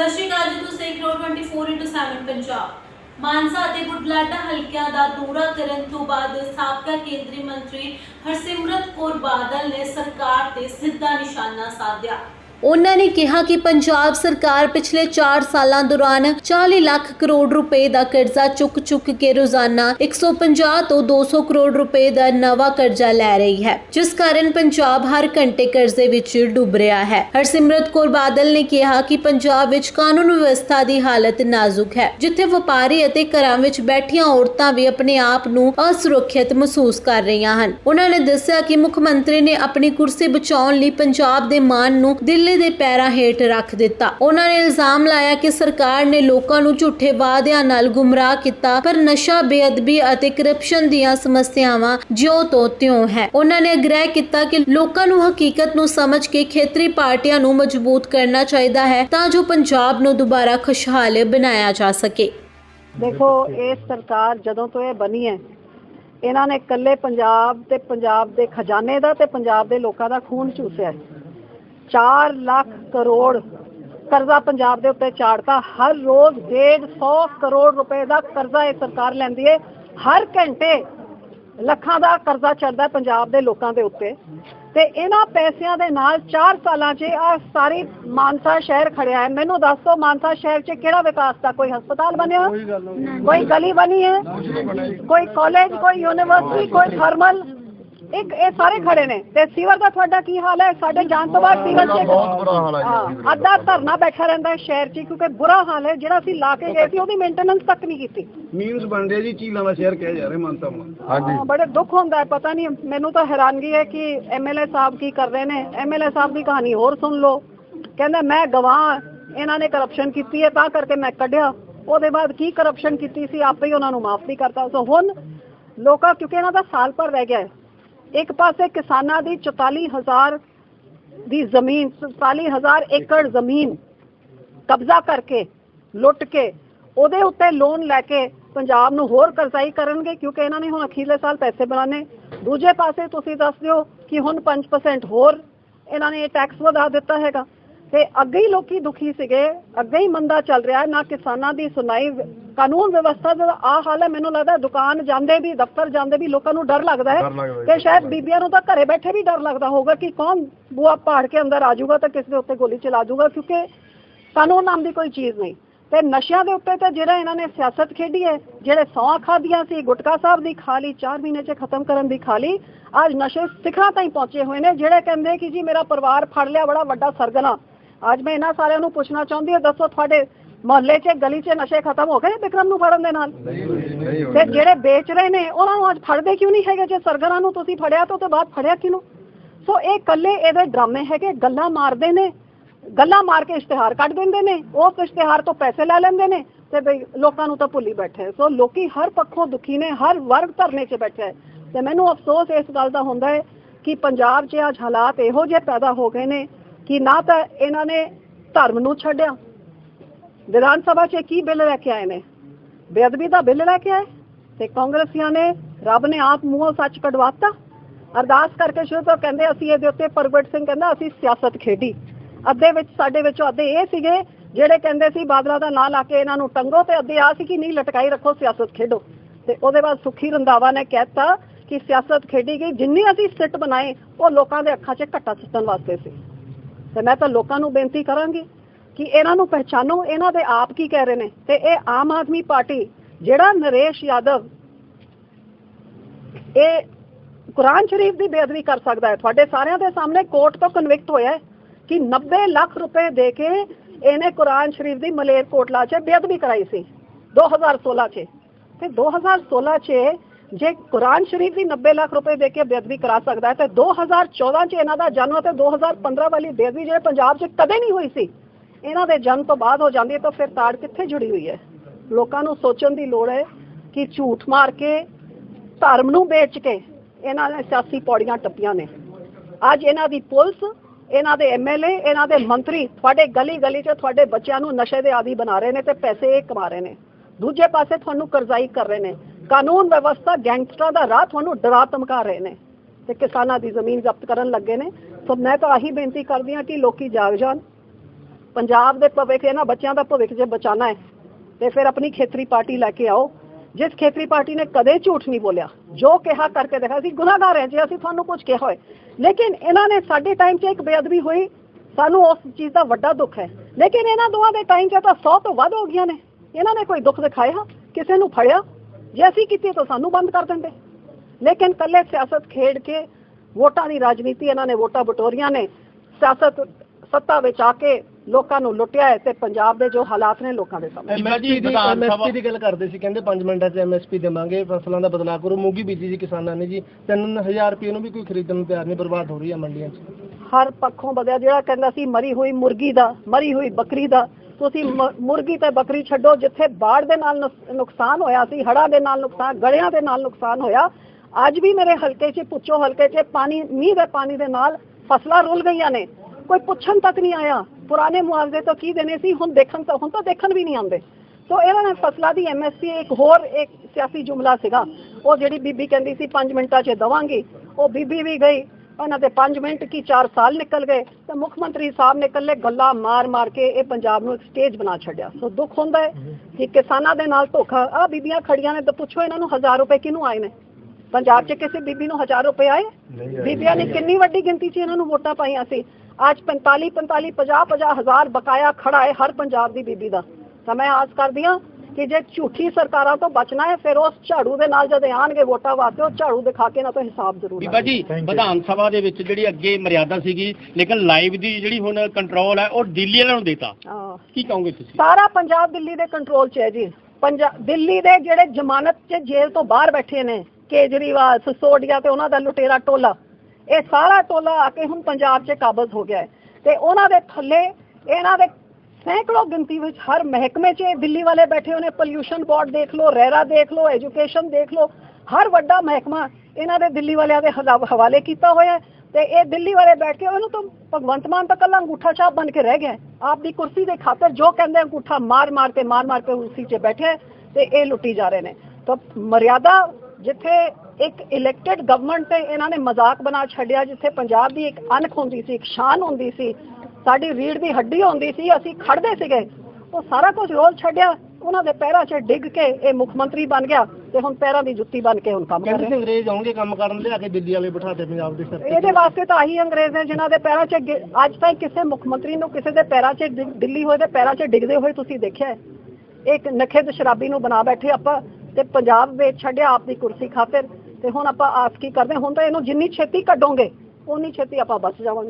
ਸਤਿ ਸ਼੍ਰੀ ਅਕਾਲ ਜੀ, ਤੁਸੀਂ ਦੇਖ ਰਹੇ ਹੋ 24x7 ਪੰਜਾਬ। ਮਾਨਸਾ ਅਤੇ ਬੁਢਲਾਡਾ ਹਲਕਿਆਂ ਦਾ ਦੌਰਾ ਕਰਨ ਤੋਂ ਬਾਅਦ ਸਾਬਕਾ ਕੇਂਦਰੀ ਮੰਤਰੀ ਹਰਸਿਮਰਤ ਕੌਰ ਬਾਦਲ ਨੇ ਸਰਕਾਰ ਤੇ ਸਿੱਧਾ ਨਿਸ਼ਾਨਾ ਸਾਧਿਆ। ਉਹਨਾਂ ਨੇ ਕਿਹਾ ਕਿ ਪੰਜਾਬ ਸਰਕਾਰ ਪਿਛਲੇ 4 ਸਾਲਾਂ ਦੌਰਾਨ 40 ਲੱਖ ਕਰੋੜ ਰੁਪਏ ਦਾ ਕਰਜ਼ਾ ਚੁੱਕ-ਚੁੱਕ ਕੇ ਰੋਜ਼ਾਨਾ 150 ਤੋਂ 200 ਕਰੋੜ ਰੁਪਏ ਦਾ ਨਵਾਂ ਕਰਜ਼ਾ ਲੈ ਰਹੀ ਹੈ, ਜਿਸ ਕਾਰਨ ਪੰਜਾਬ ਹਰ ਘੰਟੇ ਕਰਜ਼ੇ ਵਿੱਚ ਡੁੱਬ ਰਿਹਾ ਹੈ। ਹਰਸਿਮਰਤ ਕੌਰ ਬਾਦਲ ਨੇ ਕਿਹਾ ਕਿ ਪੰਜਾਬ ਵਿੱਚ ਕਾਨੂੰਨ ਵਿਵਸਥਾ ਦੀ ਹਾਲਤ ਨਾਜ਼ੁਕ ਹੈ, ਜਿੱਥੇ ਵਪਾਰੀ ਅਤੇ ਘਰਾਂ ਵਿੱਚ ਬੈਠੀਆਂ ਔਰਤਾਂ ਵੀ ਆਪਣੇ ਆਪ ਨੂੰ ਅਸੁਰੱਖਿਅਤ ਮਹਿਸੂਸ ਕਰ ਰਹੀਆਂ ਹਨ। ਉਹਨਾਂ ਨੇ ਦੱਸਿਆ ਕਿ ਮੁੱਖ ਮੰਤਰੀ ਨੇ ਆਪਣੀ ਕੁਰਸੀ ਬਚਾਉਣ ਲਈ ਪੰਜਾਬ ਦੇ ਮਾਨ ਨੂੰ ਦਿੱਲੀ ਦੇ ਪੈਰਾਂ ਹੇਠ ਰੱਖ ਦਿੱਤਾ। ਉਹਨਾਂ ਨੇ ਇਲਜ਼ਾਮ ਲਾਇਆ ਕਿ ਸਰਕਾਰ ਨੇ ਲੋਕਾਂ ਨੂੰ ਝੂਠੇ ਵਾਅਦਿਆਂ ਨਾਲ ਗੁੰਮਰਾਹ ਕੀਤਾ, ਪਰ ਨਸ਼ਾ, ਬੇਅਦਬੀ ਅਤੇ ਕਰਪਸ਼ਨ ਦੀਆਂ ਸਮੱਸਿਆਵਾਂ ਜਿਉਂ ਤੋਂ ਤਿਉਂ ਹੈ। ਉਹਨਾਂ ਨੇ ਅਗ੍ਰਹਿ ਕੀਤਾ ਕਿ ਲੋਕਾਂ ਨੂੰ ਹਕੀਕਤ ਨੂੰ ਸਮਝ ਕੇ ਖੇਤਰੀ ਪਾਰਟੀਆਂ ਨੂੰ ਮਜ਼ਬੂਤ ਕਰਨਾ ਚਾਹੀਦਾ ਹੈ ਤਾਂ ਜੋ ਪੰਜਾਬ ਨੂੰ ਦੁਬਾਰਾ ਖੁਸ਼ਹਾਲ ਬਣਾਇਆ ਜਾ ਸਕੇ। ਦੇਖੋ, ਇਹ ਸਰਕਾਰ ਜਦੋਂ ਤੋਂ ਇਹ ਬਣੀ ਹੈ, ਇਹਨਾਂ ਨੇ ਇਕੱਲੇ ਪੰਜਾਬ ਤੇ ਪੰਜਾਬ ਦੇ ਖਜ਼ਾਨੇ ਦਾ ਤੇ ਪੰਜਾਬ ਦੇ ਲੋਕਾਂ ਦਾ ਖੂਨ ਚੂਸਿਆ 4 ਲੱਖ ਕਰੋੜ ਕਰਜ਼ਾ ਪੰਜਾਬ ਦੇ ਉੱਤੇ ਚਾੜਤਾ। ਹਰ ਰੋਜ਼ 150 ਕਰੋੜ ਰੁਪਏ ਦਾ ਕਰਜ਼ਾ ਇਹ ਸਰਕਾਰ ਲੈਂਦੀ ਹੈ ਹਰ ਘੰਟੇ ਲੱਖਾਂ ਦਾ ਕਰਜ਼ਾ ਚੜਦਾ ਹੈ ਪੰਜਾਬ ਦੇ ਲੋਕਾਂ ਦੇ ਉੱਤੇ। ਤੇ ਇਹਨਾਂ ਪੈਸਿਆਂ ਦੇ ਨਾਲ 4 ਸਾਲਾਂ 'ਚ ਆ ਸਾਰੀ ਮਾਨਸਾ ਸ਼ਹਿਰ ਖੜਿਆ ਹੈ। ਮੈਨੂੰ ਦੱਸੋ ਮਾਨਸਾ ਸ਼ਹਿਰ 'ਚ ਕਿਹੜਾ ਵਿਕਾਸ ਦਾ ਕੋਈ ਹਸਪਤਾਲ ਬਣਿਆ? ਕੋਈ ਗਲੀ ਬਣੀ ਹੈ? ਕੋਈ ਕਾਲਜ ਕੋਈ ਯੂਨੀਵਰਸਿਟੀ ਕੋਈ ਥਰਮਲ ਇੱਕ ਇਹ ਸਾਰੇ ਖੜੇ ਨੇ। ਤੇ ਸੀਵਰ ਦਾ ਤੁਹਾਡਾ ਕੀ ਹਾਲ ਹੈ? ਸਾਡੇ ਜਾਣ ਤੋਂ ਬਾਅਦ ਸੀਵਰ ਚ ਬਹੁਤ ਬੁਰਾ ਹਾਲ ਹੈ ਅੱਧਾ ਧਰਨਾ ਬੈਠਾ ਰਹਿੰਦਾ ਹੈ ਸ਼ਹਿਰ 'ਚ ਕਿਉਂਕਿ ਬੁਰਾ ਹਾਲ ਹੈ। ਜਿਹੜਾ ਅਸੀਂ ਲਾ ਕੇ ਗਏ ਸੀ ਉਹਦੀ ਮੇਨਟੇਨੈਂਸ ਤੱਕ ਨਹੀਂ ਕੀਤੀ। ਮੀਮਸ ਬਣ ਰਿਹਾ ਜੀ ਝੀਲਾਂ ਦਾ ਸ਼ਹਿਰ ਕਿਹਾ ਜਾ ਰਿਹਾ ਮਾਨਸਾ ਨੂੰ ਹਾਂ, ਬੜੇ ਦੁੱਖ ਹੁੰਦਾ ਹੈ ਪਤਾ ਨਹੀਂ ਮੈਨੂੰ ਤਾਂ ਹੈਰਾਨਗੀ ਹੈ ਕਿ ਐਮਐਲਏ ਸਾਹਿਬ ਕੀ ਕਰ ਰਹੇ ਨੇ। ਐਮਐਲਏ ਸਾਹਿਬ ਦੀ ਕਹਾਣੀ ਹੋਰ ਸੁਣ ਲਓ। ਕਹਿੰਦਾ ਮੈਂ ਗਵਾਹ ਇਹਨਾਂ ਨੇ ਕਰਪਸ਼ਨ ਕੀਤੀ ਹੈ ਤਾਂ ਕਰਕੇ ਮੈਂ ਕੱਢਿਆ। ਉਹਦੇ ਬਾਅਦ ਕੀ ਕਰਪਸ਼ਨ ਕੀਤੀ ਸੀ ਆਪੇ ਹੀ ਉਹਨਾਂ ਨੂੰ ਮਾਫ ਨਹੀਂ ਕਰਤਾ। ਸੋ ਹੁਣ ਲੋਕਾਂ ਕਿਉਂਕਿ ਇਹਨਾਂ ਦਾ ਸਾਲ ਭਰ ਰਹਿ ਗਿਆ ਹੈ ਇੱਕ ਪਾਸੇ ਕਿਸਾਨਾਂ ਦੀ 44000 ਦੀ ਜ਼ਮੀਨ 44000 ਏਕੜ ਜ਼ਮੀਨ ਕਬਜ਼ਾ ਕਰਕੇ ਲੁੱਟ ਕੇ ਉਹਦੇ ਉੱਤੇ ਲੋਨ ਲੈ ਕੇ ਪੰਜਾਬ ਨੂੰ ਹੋਰ ਕਰਜ਼ਾਈ ਕਰਨਗੇ ਕਿਉਂਕਿ ਇਹਨਾਂ ਨੇ ਹੁਣ ਅਖੀਰਲੇ ਸਾਲ ਪੈਸੇ ਬਣਾਣੇ ਦੂਜੇ ਪਾਸੇ ਤੁਸੀਂ ਦੱਸ ਦਿਓ ਕਿ ਹੁਣ 5% ਹੋਰ ਇਹਨਾਂ ਨੇ ਟੈਕਸ ਵਧਾ ਦਿੱਤਾ ਹੈਗਾ। ਤੇ ਅੱਗੇ ਹੀ ਲੋਕੀ ਦੁਖੀ ਸੀਗੇ, ਅੱਗੇ ਹੀ ਮੰਦਾ ਚੱਲ ਰਿਹਾ, ਨਾ ਕਿਸਾਨਾਂ ਦੀ ਸੁਣਾਈ ਕਾਨੂੰਨ ਵਿਵਸਥਾ ਦਾ ਆ ਹਾਲ ਹੈ ਮੈਨੂੰ ਲੱਗਦਾ ਦੁਕਾਨ ਜਾਂਦੇ ਵੀ ਦਫ਼ਤਰ ਜਾਂਦੇ ਵੀ ਲੋਕਾਂ ਨੂੰ ਡਰ ਲੱਗਦਾ ਹੈ। ਕਿ ਸ਼ਾਇਦ ਬੀਬੀਆਂ ਨੂੰ ਤਾਂ ਘਰੇ ਬੈਠੇ ਵੀ ਡਰ ਲੱਗਦਾ ਹੋਊਗਾ ਕਿ ਕੌਣ ਬੂਆ ਪਾੜ ਕੇ ਅੰਦਰ ਆ ਜਾਊਗਾ ਤਾਂ ਕਿਸੇ ਦੇ ਉੱਤੇ ਗੋਲੀ ਚਲਾ ਜਾਊਗਾ ਕਿਉਂਕਿ ਕਾਨੂੰਨ ਨਾਮ ਦੀ ਕੋਈ ਚੀਜ਼ ਨਹੀਂ। ਤੇ ਨਸ਼ਿਆਂ ਦੇ ਉੱਤੇ ਤਾਂ ਜਿਹੜਾ ਇਹਨਾਂ ਨੇ ਸਿਆਸਤ ਖੇਡੀ ਹੈ ਜਿਹੜੇ ਸੌਂ ਖਾਦੀਆਂ ਸੀ ਗੁਟਕਾ ਸਾਹਿਬ ਦੀ ਖਾ ਲਈ 4 ਮਹੀਨੇ 'ਚ ਖਤਮ ਕਰਨ ਦੀ ਖਾ ਲਈ ਅੱਜ ਨਸ਼ੇ ਸਿਖਰਾਂ ਤਾਈਂ ਪਹੁੰਚੇ ਹੋਏ ਨੇ ਜਿਹੜੇ ਕਹਿੰਦੇ ਕਿ ਜੀ ਮੇਰਾ ਪਰਿਵਾਰ ਫੜ ਲਿਆ ਬੜਾ ਵੱਡਾ ਸਰਗਨਾ। ਅੱਜ ਮੈਂ ਇਹਨਾਂ ਸਾਰਿਆਂ ਨੂੰ ਪੁੱਛਣਾ ਚਾਹੁੰਦੀ ਹਾਂ ਦੱਸੋ ਤੁਹਾਡੇ ਮੁਹੱਲੇ 'ਚ ਗਲੀ 'ਚ ਨਸ਼ੇ ਖਤਮ ਹੋ ਗਏ ਵਿਕਰਮ ਨੂੰ ਫੜਨ ਦੇ ਨਾਲ? ਤੇ ਜਿਹੜੇ ਵੇਚ ਰਹੇ ਨੇ ਉਹਨਾਂ ਨੂੰ ਅੱਜ ਫੜਦੇ ਕਿਉਂ ਨਹੀਂ ਹੈਗੇ? ਜੇ ਸਰਗਨਾ ਨੂੰ ਤੁਸੀਂ ਫੜਿਆ ਤਾਂ ਉਹ ਤੋਂ ਬਾਅਦ ਫੜਿਆ ਕਿਉਂ ਸੋ ਇਹ ਕੱਲੇ ਇਹਦੇ ਡਰਾਮੇ ਹੈਗੇ ਗੱਲਾਂ ਮਾਰਦੇ ਨੇ ਗੱਲਾਂ ਮਾਰ ਕੇ ਇਸ਼ਤਿਹਾਰ ਕੱਢ ਦਿੰਦੇ ਨੇ ਉਸ ਇਸ਼ਤਿਹਾਰ ਤੋਂ ਪੈਸੇ ਲੈ ਲੈਂਦੇ ਨੇ ਤੇ ਬਈ ਲੋਕਾਂ ਨੂੰ ਤਾਂ ਭੁੱਲੀ ਬੈਠੇ ਸੋ ਲੋਕੀ ਹਰ ਪੱਖੋਂ ਦੁਖੀ ਨੇ ਹਰ ਵਰਗ ਧਰਨੇ 'ਚ ਬੈਠਾ ਹੈ। ਤੇ ਮੈਨੂੰ ਅਫਸੋਸ ਇਸ ਗੱਲ ਦਾ ਹੁੰਦਾ ਹੈ ਕਿ ਪੰਜਾਬ 'ਚ ਅੱਜ ਹਾਲਾਤ ਇਹੋ ਜਿਹੇ ਪੈਦਾ ਹੋ ਗਏ ਨੇ ਕਿ ਨਾ ਤਾਂ ਇਹਨਾਂ ਨੇ ਧਰਮ ਨੂੰ ਛੱਡਿਆ ਵਿਧਾਨ ਸਭਾ 'ਚ ਕੀ ਬਿੱਲ ਲੈ ਕੇ ਆਏ ਨੇ? ਬੇਅਦਬੀ ਦਾ ਬਿੱਲ ਲੈ ਕੇ ਆਏ? ਤੇ ਕਾਂਗਰਸੀਆਂ ਨੇ ਰੱਬ ਨੇ ਆਪ ਮੂੰਹੋਂ ਸੱਚ ਕਢਵਾਤਾ? ਅਰਦਾਸ ਕਰਕੇ ਸ਼ੁਰੂ ਤੋਂ ਕਹਿੰਦੇ ਅਸੀਂ ਇਹਦੇ ਉੱਤੇ ਪ੍ਰਗਟ ਸਿੰਘ ਕਹਿੰਦਾ ਅਸੀਂ ਸਿਆਸਤ ਖੇਡੀ। ਅੱਧੇ ਵਿੱਚ ਸਾਡੇ ਵਿੱਚੋਂ ਅੱਧੇ ਇਹ ਸੀਗੇ ਜਿਹੜੇ ਕਹਿੰਦੇ ਸੀ ਬਾਦਲਾਂ ਦਾ ਨਾਂ ਲਾ ਕੇ ਇਹਨਾਂ ਨੂੰ ਟੰਗੋ ਤੇ ਅੱਧੇ ਆ ਸੀ ਕਿ ਨਹੀਂ ਲਟਕਾਈ ਰੱਖੋ, ਸਿਆਸਤ ਖੇਡੋ। ਤੇ ਉਹਦੇ ਬਾਅਦ ਸੁਖੀ ਰੰਦਾਵਾ ਨੇ ਕਹਿਤਾ ਕਿ ਸਿਆਸਤ ਖੇਡੀ ਗਈ, ਜਿੰਨੀ ਅਸੀਂ ਸਿੱਟ ਬਣਾਏ, ਉਹ ਲੋਕਾਂ ਦੇ ਅੱਖਾਂ 'ਚ ਘੱਟਾ ਸੁੱਟਣ ਵਾਸਤੇ ਸੀ। ਤੇ ਮੈਂ ਤਾਂ ਲੋਕਾਂ ਨੂੰ ਬੇਨਤੀ ਕਰਾਂਗੀ ਕਿ ਇਹਨਾਂ ਨੂੰ ਪਹਿਚਾਨੋ, ਇਹਨਾਂ ਦੇ ਆਪ ਕੀ ਕਹਿ ਰਹੇ ਨੇ? ਤੇ ਇਹ ਆਮ ਆਦਮੀ ਪਾਰਟੀ, ਜਿਹੜਾ ਨਰੇਸ਼ ਯਾਦਵ, ਇਹ ਕੁਰਾਨ ਸ਼ਰੀਫ ਦੀ ਬੇਅਦਬੀ ਕਰ ਸਕਦਾ ਹੈ। ਤੁਹਾਡੇ ਸਾਰਿਆਂ ਦੇ ਸਾਹਮਣੇ ਕੋਰਟ ਤੋਂ ਕਨਵਿਕਟ ਹੋਇਆ ਕਿ 90 ਲੱਖ ਰੁਪਏ ਦੇ ਕੇ ਇਹਨੇ ਕੁਰਾਨ ਸ਼ਰੀਫ ਦੀ ਮਲੇਰ ਕੋਟਲਾ 'ਚ ਬੇਅਦਬੀ ਕਰਾਈ ਸੀ 2016 'ਚ। ਤੇ 2016 'ਚ ਜੇ ਕੁਰਾਨ ਸ਼ਰੀਫ ਦੀ 90 ਲੱਖ ਰੁਪਏ ਦੇ ਕੇ ਬੇਅਦਬੀ ਕਰਾ ਸਕਦਾ ਹੈ, ਤੇ 2014 'ਚ ਇਹਨਾਂ ਦਾ ਜਨਮ ਤੇ 2015 ਵਾਲੀ ਬੇਅਦਬੀ ਜਿਹੜੇ ਪੰਜਾਬ 'ਚ ਕਦੇ ਨਹੀਂ ਹੋਈ ਸੀ। ਇਹਨਾਂ ਦੇ ਜਨਮ ਤੋਂ ਬਾਅਦ ਹੋ ਜਾਂਦੀ ਹੈ ਤਾਂ ਫਿਰ ਤਾੜ ਕਿੱਥੇ ਜੁੜੀ ਹੋਈ ਹੈ? ਲੋਕਾਂ ਨੂੰ ਸੋਚਣ ਦੀ ਲੋੜ ਹੈ ਕਿ ਝੂਠ ਮਾਰ ਕੇ, ਧਰਮ ਨੂੰ ਵੇਚ ਕੇ ਇਹਨਾਂ ਨੇ ਸਿਆਸੀ ਪੌੜੀਆਂ ਟੱਪੀਆਂ ਨੇ। ਅੱਜ ਇਹਨਾਂ ਦੀ ਪੁਲਿਸ, ਇਹਨਾਂ ਦੇ ਐਮਐਲਏ ਇਹਨਾਂ ਦੇ ਮੰਤਰੀ ਤੁਹਾਡੇ ਗਲੀ ਗਲੀ 'ਚ ਤੁਹਾਡੇ ਬੱਚਿਆਂ ਨੂੰ ਨਸ਼ੇ ਦੇ ਆਦੀ ਬਣਾ ਰਹੇ ਨੇ ਤੇ ਪੈਸੇ ਕਮਾ ਰਹੇ ਨੇ। ਦੂਜੇ ਪਾਸੇ ਤੁਹਾਨੂੰ ਕਰਜ਼ਾਈ ਕਰ ਰਹੇ ਨੇ। ਕਾਨੂੰਨ ਵਿਵਸਥਾ ਗੈਂਗਸਟਰਾਂ ਦਾ ਰਾਹ ਤੁਹਾਨੂੰ ਡਰਾ ਧਮਕਾ ਰਹੇ ਨੇ। ਤੇ ਕਿਸਾਨਾਂ ਦੀ ਜ਼ਮੀਨ ਜ਼ਬਤ ਕਰਨ ਲੱਗੇ ਨੇ। ਸੋ ਮੈਂ ਤਾਂ ਆਹੀ ਬੇਨਤੀ ਕਰਦੀ ਹਾਂ ਕਿ ਲੋਕੀ ਜਾਗ ਜਾਣ। ਪੰਜਾਬ ਦੇ ਭਵਿੱਖ ਇਹਨਾਂ ਬੱਚਿਆਂ ਦਾ ਭਵਿੱਖ ਜੇ ਬਚਾਣਾ ਹੈ, ਤੇ ਫਿਰ ਆਪਣੀ ਖੇਤਰੀ ਪਾਰਟੀ ਲੈ ਕੇ ਆਓ। ਜਿਸ ਖੇਤਰੀ ਪਾਰਟੀ ਨੇ ਕਦੇ ਝੂਠ ਨਹੀਂ ਬੋਲਿਆ, ਜੋ ਕਿਹਾ ਕਰਕੇ ਦਿਖਾ ਸੀ ਗੁਨਾਹਗਾਰ ਹੈ ਜੇ, ਅਸੀਂ ਤੁਹਾਨੂੰ ਕੁਝ ਕਿਹਾ ਹੋਏ ਲੇਕਿਨ ਇਹਨਾਂ ਨੇ ਸਾਡੇ ਟਾਈਮ 'ਚ ਇੱਕ ਬੇਅਦਬੀ ਹੋਈ, ਸਾਨੂੰ ਉਸ ਚੀਜ਼ ਦਾ ਵੱਡਾ ਦੁੱਖ ਹੈ। ਲੇਕਿਨ ਇਹਨਾਂ ਦੋਵਾਂ ਦੇ ਟਾਈਮ 'ਚ ਤਾਂ 100 ਤੋਂ ਵੱਧ ਹੋ ਗਈਆਂ ਨੇ। ਇਹਨਾਂ ਨੇ ਕੋਈ ਦੁੱਖ ਦਿਖਾਇਆ, ਕਿਸੇ ਨੂੰ ਫੜਿਆ? ਜੇ ਅਸੀਂ ਕੀਤੀ ਤਾਂ ਸਾਨੂੰ ਬੰਦ ਕਰ ਦਿੰਦੇ। ਲੇਕਿਨ ਕੱਲੇ ਸਿਆਸਤ ਖੇਡ ਕੇ ਵੋਟਾਂ ਦੀ ਰਾਜਨੀਤੀ ਇਹਨਾਂ ਨੇ, ਵੋਟਾਂ ਬਟੋਰੀਆਂ ਨੇ, ਸਿਆਸਤ ਸੱਤਾ ਵਿੱਚ ਆ ਕੇ ਲੋਕਾਂ ਨੂੰ ਲੁੱਟਿਆ ਹੈ ਤੇ ਪੰਜਾਬ ਦੇ ਜੋ ਹਾਲਾਤ ਨੇ ਲੋਕਾਂ ਦੇ ਸਾਹਮਣੇ। ਐਮਐਸਪੀ ਦੀ ਐਮਐਸਪੀ ਦੀ ਗੱਲ ਕਰਦੇ ਸੀ ਕਹਿੰਦੇ 5 ਮਿੰਟਾਂ 'ਚ ਐਮਐਸਪੀ ਦੇਵਾਂਗੇ ਫਸਲਾਂ ਦਾ ਬਦਲਾਅ ਕਰੋ ਮੂੰਗੀ ਬੀਜੀ ਸੀ ਕਿਸਾਨਾਂ ਨੇ ਜੀ 3000 ਰੁਪਏ ਨੂੰ ਵੀ ਕੋਈ ਖਰੀਦਣ ਨੂੰ ਤਿਆਰ ਨਹੀਂ ਬਰਬਾਦ ਹੋ ਰਹੀ ਹੈ ਮੰਡੀਆਂ 'ਚ। ਹਰ ਪੱਖੋਂ ਬਦਿਆ ਜਿਹੜਾ ਕਹਿੰਦਾ ਸੀ ਮਰੀ ਹੋਈ ਮੁਰਗੀ ਦਾ ਮਰੀ ਹੋਈ ਬੱਕਰੀ ਦਾ ਤੁਸੀਂ ਮੁਰਗੀ ਤੇ ਬੱਕਰੀ ਛੱਡੋ ਜਿੱਥੇ ਬਾੜ ਦੇ ਨਾਲ ਨੁਕਸ- ਨੁਕਸਾਨ ਹੋਇਆ ਸੀ ਹੜ੍ਹਾਂ ਦੇ ਨਾਲ ਨੁਕਸਾਨ ਗੜਿਆਂ ਦੇ ਨਾਲ ਨੁਕਸਾਨ ਹੋਇਆ ਅੱਜ ਵੀ ਮੇਰੇ ਹਲਕੇ 'ਚ ਪੁੱਛੋ ਹਲਕੇ 'ਚ ਪਾਣੀ ਮੀਂਹ ਦੇ ਪਾਣੀ ਦੇ ਨਾਲ ਫਸਲਾਂ ਰੁਲ ਗਈਆਂ ਨੇ। ਕੋਈ ਪੁੱਛਣ ਤੱਕ ਨਹੀਂ ਆਇਆ। ਪੁਰਾਣੇ ਮੁਆਵਜ਼ੇ ਤੋਂ ਕੀ ਦੇਣੇ ਸੀ ਹੁਣ ਦੇਖਣ ਤਾਂ ਹੁਣ ਤਾਂ ਦੇਖਣ ਵੀ ਨਹੀਂ ਆਉਂਦੇ। ਸੋ ਇਹਨਾਂ ਨੇ ਫਸਲਾਂ ਦੀ ਐਮਐਸਪੀ ਇੱਕ ਹੋਰ ਇੱਕ ਸਿਆਸੀ ਜੁਮਲਾ ਸੀਗਾ। ਉਹ ਜਿਹੜੀ ਬੀਬੀ ਕਹਿੰਦੀ ਸੀ 5 ਮਿੰਟਾਂ 'ਚ ਦਵਾਂਗੀ। ਉਹ ਬੀਬੀ ਵੀ ਗਈ। ਉਹਨਾਂ ਦੇ 5 ਮਿੰਟ ਕੀ 4 ਸਾਲ ਨਿਕਲ ਗਏ। ਤੇ ਮੁੱਖ ਮੰਤਰੀ ਸਾਹਿਬ ਨੇ ਇਕੱਲੇ ਗੱਲਾਂ ਮਾਰ-ਮਾਰ ਕੇ ਇਹ ਪੰਜਾਬ ਨੂੰ ਇੱਕ ਸਟੇਜ ਬਣਾ ਛੱਡਿਆ। ਸੋ ਦੁੱਖ ਹੁੰਦਾ ਹੈ ਕਿ ਕਿਸਾਨਾਂ ਦੇ ਨਾਲ ਧੋਖਾ ਆ ਬੀਬੀਆਂ ਖੜੀਆਂ ਨੇ ਤਾਂ ਪੁੱਛੋ ਇਹਨਾਂ ਨੂੰ ਹਜ਼ਾਰ ਰੁਪਏ ਕਿਹਨੂੰ ਆਏ ਨੇ? ਪੰਜਾਬ 'ਚ ਕਿਸੇ ਬੀਬੀ ਨੂੰ ਹਜ਼ਾਰ ਰੁਪਏ ਆਏ? ਬੀਬੀਆਂ ਨੇ ਕਿੰਨੀ ਵੱਡੀ ਗਿਣਤੀ 'ਚ ਇਹਨਾਂ ਨੂੰ ਵੋਟਾਂ ਪਾਈਆਂ ਸੀ? ਅੱਜ 45 45 50 50 ਹਜ਼ਾਰ ਬਕਾਇਆ ਖੜਾ ਹੈ ਹਰ ਪੰਜਾਬ ਦੀ ਬੀਬੀ ਦਾ। ਤਾਂ ਮੈਂ ਆਸ ਕਰਦੀ ਹਾਂ ਕਿ ਜੇ ਝੂਠੀ ਸਰਕਾਰਾਂ ਤੋਂ ਬਚਣਾ ਹੈ ਫਿਰ ਉਸ ਝਾੜੂ ਦੇ ਨਾਲ ਜਦ ਆਣਗੇ ਵੋਟਾਂ ਵਾਸਤੇ ਉਹ ਝਾੜੂ ਦਿਖਾ ਕੇ ਨਾ ਤਾਂ ਹਿਸਾਬ ਜ਼ਰੂਰ ਬੀਬਾ ਜੀ ਵਿਧਾਨ ਸਭਾ ਦੇ ਵਿੱਚ ਜਿਹੜੀ ਅੱਗੇ ਮਰਿਆਦਾ ਸੀਗੀ ਲੇਕਿਨ ਲਾਈਵ ਦੀ ਜਿਹੜੀ ਹੁਣ ਕੰਟਰੋਲ ਹੈ ਉਹ ਦਿੱਲੀ ਵਾਲਿਆਂ ਨੂੰ ਦੇਤਾ। ਹਾਂ। ਕੀ ਕਹੋਗੇ ਤੁਸੀਂ? ਸਾਰਾ ਪੰਜਾਬ ਦਿੱਲੀ ਦੇ ਕੰਟਰੋਲ 'ਚ ਹੈ ਜੀ। ਪੰਜਾਬ ਦਿੱਲੀ ਦੇ ਜਿਹੜੇ ਜ਼ਮਾਨਤ 'ਚ ਜੇਲ੍ਹ ਤੋਂ ਬਾਹਰ ਬੈਠੇ ਨੇ ਕੇਜਰੀਵਾਲ ਸਸੋਡੀਆ ਤੇ ਉਹਨਾਂ ਦਾ ਲੁਟੇਰਾ ਟੋਲਾ। ਇਹ ਸਾਰਾ ਟੋਲਾ ਆ ਕੇ ਹੁਣ ਪੰਜਾਬ 'ਚ ਕਾਬਜ਼ ਹੋ ਗਿਆ ਹੈ। ਤੇ ਉਹਨਾਂ ਦੇ ਥੱਲੇ, ਇਹਨਾਂ ਦੇ ਸੈਂਕੜੋ ਗਿਣਤੀ ਵਿੱਚ ਹਰ ਮਹਿਕਮੇ 'ਚ ਦਿੱਲੀ ਵਾਲੇ ਬੈਠੇ ਹੋਏ ਨੇ। ਪੋਲਿਊਸ਼ਨ ਬੋਰਡ ਦੇਖ ਲਓ, ਰੈਰਾ ਦੇਖ ਲਓ ਐਜੂਕੇਸ਼ਨ ਦੇਖ ਲਓ, ਹਰ ਵੱਡਾ ਮਹਿਕਮਾ ਇਹਨਾਂ ਦੇ ਦਿੱਲੀ ਵਾਲਿਆਂ ਦੇ ਹਵਾਲੇ ਕੀਤਾ ਹੋਇਆ ਤੇ ਇਹ ਦਿੱਲੀ ਵਾਲੇ ਬੈਠ ਕੇ ਉਹਨੂੰ ਤਾਂ ਭਗਵੰਤ ਮਾਨ ਤਾਂ ਕੱਲਾ ਅੰਗੂਠਾ ਛਾਪ ਬਣ ਕੇ ਰਹਿ ਗਿਆ ਆਪਦੀ ਕੁਰਸੀ ਦੇ ਖਾਤਰ ਜੋ ਕਹਿੰਦੇ ਅੰਗੂਠਾ ਮਾਰ ਮਾਰ ਕੇ ਮਾਰ ਮਾਰ ਕੇ ਕੁਰਸੀ 'ਚ ਬੈਠੇ ਤੇ ਇਹ ਲੁੱਟੀ ਜਾ ਰਹੇ ਨੇ। ਤਾਂ ਮਰਿਆਦਾ ਜਿੱਥੇ ਇੱਕ ਇਲੈਕਟਿਡ ਗਵਰਨਮੈਂਟ ਤੇ ਇਹਨਾਂ ਨੇ ਮਜ਼ਾਕ ਬਣਾ ਛੱਡਿਆ ਜਿੱਥੇ ਪੰਜਾਬ ਦੀ ਇੱਕ ਅਣਖ ਹੁੰਦੀ ਸੀ ਇੱਕ ਸ਼ਾਨ ਹੁੰਦੀ ਸੀ ਸਾਡੀ ਰੀੜ ਦੀ ਹੱਡੀ ਹੁੰਦੀ ਸੀ ਅਸੀਂ ਖੜਦੇ ਸੀਗੇ। ਉਹ ਸਾਰਾ ਕੁਝ ਰੋਲ ਛੱਡਿਆ ਉਹਨਾਂ ਦੇ ਪੈਰਾਂ 'ਚ ਡਿੱਗ ਕੇ ਇਹ ਮੁੱਖ ਮੰਤਰੀ ਬਣ ਗਿਆ ਤੇ ਹੁਣ ਪੈਰਾਂ ਦੀ ਜੁੱਤੀ ਬਣ ਕੇ ਹੁਣ ਕੰਮ ਕਰ ਰਿਹਾ। ਅੰਗਰੇਜ਼ ਆਉਣਗੇ ਕੰਮ ਕਰਨ ਲਿਆ ਕੇ ਦਿੱਲੀ ਵਾਲੇ ਬਿਠਾਤੇ ਪੰਜਾਬ ਦੇ ਸਿਰ ਇਹਦੇ ਵਾਸਤੇ ਤਾਂ ਆਹੀ ਅੰਗਰੇਜ਼ ਨੇ ਜਿਨ੍ਹਾਂ ਦੇ ਪੈਰਾਂ 'ਚ ਅੱਜ ਤਾਈਂ ਕਿਸੇ ਮੁੱਖ ਮੰਤਰੀ ਨੂੰ ਕਿਸੇ ਦੇ ਪੈਰਾਂ 'ਚ ਦਿੱਲੀ ਹੋਏ ਦੇ ਪੈਰਾਂ 'ਚ ਡਿੱਗਦੇ ਹੋਏ ਤੁਸੀਂ ਦੇਖਿਆ? ਇੱਕ ਨਖੇਦ ਸ਼ਰਾਬੀ ਨੂੰ ਬਣਾ ਬੈਠੇ ਆਪਾਂ ਤੇ ਪੰਜਾਬ ਵੇਚ ਛੱਡਿਆ ਆਪ ਦੀ ਕੁਰਸੀ ਖਾਤਰ। ਤੇ ਹੁਣ ਆਪਾਂ ਆਸ ਕੀ ਕਰਦੇ ਹਾਂ? ਹੁਣ ਤਾਂ ਇਹਨੂੰ ਜਿੰਨੀ ਛੇਤੀ ਕੱਢੋਗੇ ਉਨੀ ਛੇਤੀ ਆਪਾਂ ਬਚ ਜਾਵਾਂਗੇ